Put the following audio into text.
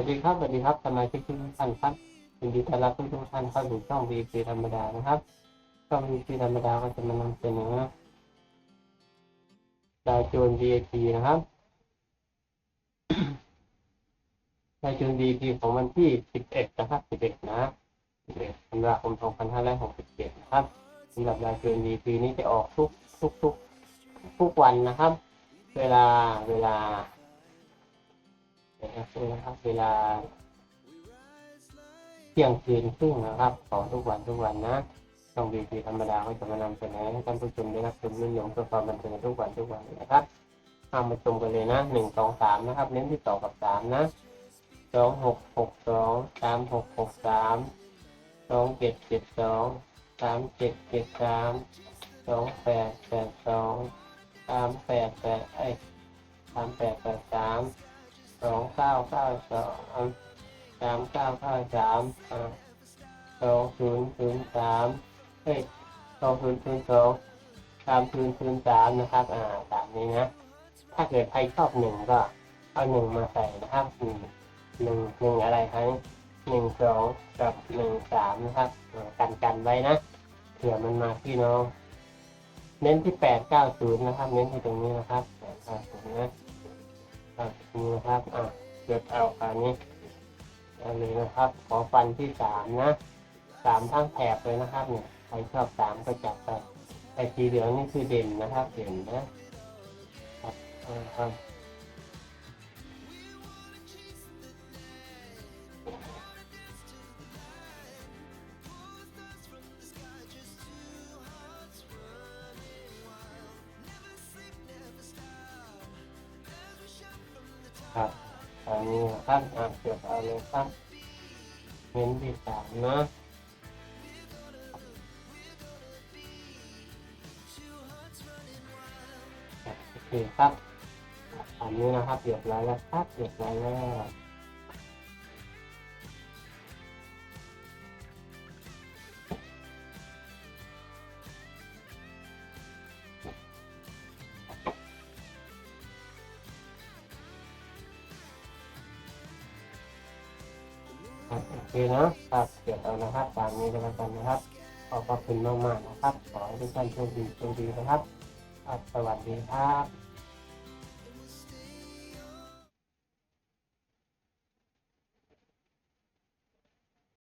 วัสดีครับสวัสดีครับสมาชิกทุกท่านครับยินดีต้อนรับทุกท่านเข้าสู่ช่อง VP ธรรมดานะครับช่อง VP ธรรมดาก็จะมานำเสนอดาวโจน VIP นะครับดาวโจน VIP ของวันที่ 11 นะครับ11นะ11ธันวาคม2567นะครับสำหรับดาวโจน VIP นี้จะออกทุกทุกทุกทุกวันนะครับ เวลาเวลา นะครับ เวลาเที่ยงคืนครึ่งนะครับของทุกวันทุกวันนะช่องบีพีธรรมดาก็จะมานำเสนอให้ท่านผู้ชมได้รับชมนิยมเพื่อความบันเทิงทุกวันทุกวันนะครับเอามาชมกันเลยนะหนึ่งสองสามนะครับ เน้นที่สองกับสามนะสองหกหกสองสามหกหกสามสองเจ็ดเจ็ดสองสามเจ็ดเจ็ดสามสองแปดแปดสองสามแปดแปดไอ้สามแปดแปดสาม เก้าสองสามเก้าเก้าสามสองศูนย์ศูนย์สามเฮ้ยสองศูนย์ศูนย์สองสามศูนย์ศูนย์สามนะครับ อ่าตามนี้นะ ถ้าเกิดใครชอบหนึ่งก็เอาหนึ่งมาใส่นะครับหนึ่งหนึ่งหนึ่งอะไรครับหนึ่งสองกับหนึ่งสามนะครับกันกันไว้นะเผื่อมันมาพี่น้อง เน้นที่แปดเก้าศูนย์นะครับ เน้นที่ตรงนี้นะครับแปดเก้าศูนย์นะครับนี่นะครับอะ กิดเอาอันนี้อันนี้นะครับ ขอฟันที่สามนะสามทั้งแถบเลยนะครับเนี่ยใครชอบสามก็จับไปไอ้สีเหลืองนี่คือเด่นนะครับ เด่นนะครับครับครับ อันนี้นะครับอะเกิดเอาเลยครับเน้นที่สามนะโอเคครับอันนี้นะครับเรียบร้อยแล้วครับเรียบร้อยแล้ว ครับโอเคนะครับเก็บเอานะครับตามนี้ก็แล้วกันนะครับ ขอบพระคุณมากๆนะครับ ขอให้ทุกท่านโชคดีโชคดีนะครับครับสวัสดีครับ